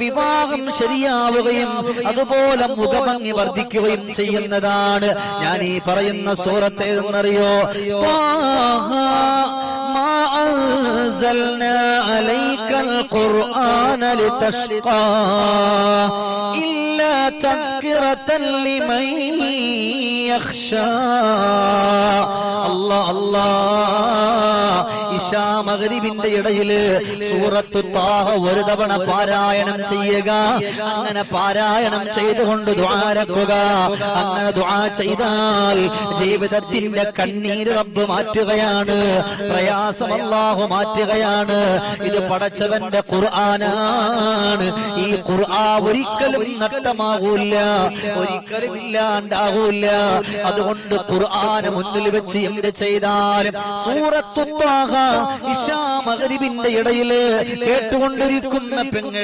വിവാഹം ശരിയാവുകയും അതുപോലെ മുഖഭംഗി വർദ്ധിക്കുകയും ചെയ്യുന്നതാണ് ഞാൻ ഈ പറയുന്ന സൂറത്ത് ഏതെന്നറിയോ ത്വാഹ മാ أنزلنا عليك القرآن لتشقى إلا تذكرة لمن يخشى الله الله ഇഷാ മഗ്രിബിന്റെ ഇടയിൽ സൂറത്തു താഹ ഒരു തവണ പാരായണം ചെയ്യുക. അങ്ങനെ പാരായണം ചെയ്തുകൊണ്ട് ദ്വാരക്കുക അങ്ങനെ ദ്വാ ചെയ്താൽ ജീവിതത്തിന്റെ കണ്ണീര് റബ്ബ് മാറ്റുകയാണ്. പ്രയാസം അല്ലാഹു മാറ്റുകയാണ്. ഇത് പടച്ചവന്റെ ഖുർആനാണ്. ഈ ഖുർആ ഒരിക്കലും നഷ്ടമാകൂല ഒരിക്കലും ഇല്ലാണ്ടാകൂല അതുകൊണ്ട് ഖുർആന് മുന്നിൽ വെച്ച് എന്ത് ചെയ്താലും സൂറത്തു ത്വാഹ ഇശാ മകരിവിന്റെ ഇടയിൽ കേട്ടുകൊണ്ടിരിക്കുന്ന പെങ്ങളെ